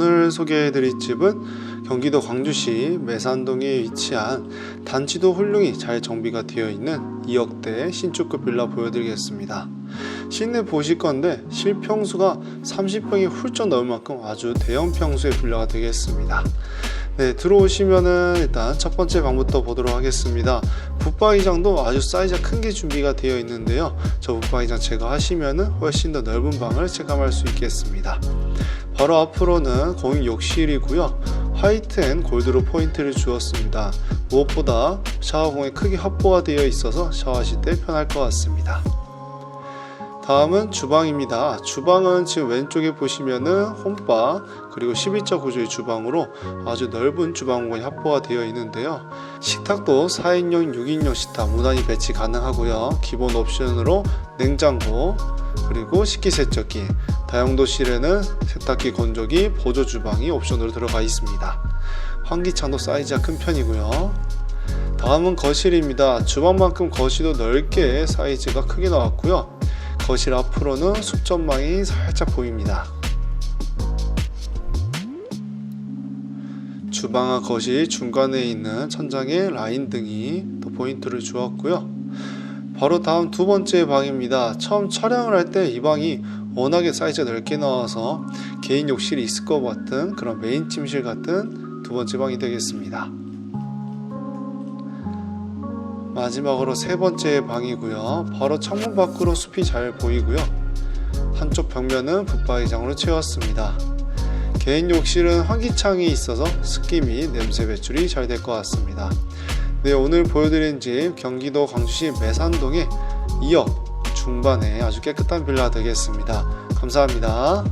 오늘 소개해드릴 집은 경기도 광주시 매산동에 위치한 단지도 훌륭히 잘 정비가 되어 있는 2억대 신축급 빌라 보여드리겠습니다. 시내 보실 건데 실평수가 30평이 훌쩍 넘을 만큼 아주 대형 평수의 빌라가 되겠습니다. 네, 들어오시면은 일단 첫 번째 방부터 보도록 하겠습니다. 붙박이장도 아주 사이즈가 큰 게 준비가 되어 있는데요. 저 붙박이장 제거하시면은 훨씬 더 넓은 방을 체감할 수 있겠습니다. 바로 앞으로는 공용 욕실이고요. 화이트 앤 골드로 포인트를 주었습니다. 무엇보다 샤워공에 크게 확보가 되어 있어서 샤워하실 때 편할 것 같습니다. 다음은 주방입니다. 주방은 지금 왼쪽에 보시면은 홈바 그리고 12자 구조의 주방으로 아주 넓은 주방 공간이 확보가 되어 있는데요. 식탁도 4인용, 6인용 식탁 무난히 배치 가능하고요. 기본 옵션으로 냉장고 그리고 식기세척기 다용도실에는 세탁기 건조기 보조 주방이 옵션으로 들어가 있습니다. 환기창도 사이즈가 큰 편이고요. 다음은 거실입니다. 주방만큼 거실도 넓게 사이즈가 크게 나왔고요. 거실 앞으로는 숲전망이 살짝 보입니다. 주방과 거실 중간에 있는 천장에 라인 등이 또 포인트를 주었고요. 바로 다음 두 번째 방입니다. 처음 촬영을 할 때 이 방이 워낙에 사이즈가 넓게 나와서 개인 욕실이 있을 것 같은 그런 메인 침실 같은 두 번째 방이 되겠습니다. 마지막으로 세 번째 방이고요. 바로 창문 밖으로 숲이 잘 보이고요. 한쪽 벽면은 붙박이장으로 채웠습니다. 개인 욕실은 환기창이 있어서 습기 및 냄새 배출이 잘 될 것 같습니다. 네, 오늘 보여드린 집 경기도 광주시 매산동의 2억 중반에 아주 깨끗한 빌라 되겠습니다. 감사합니다.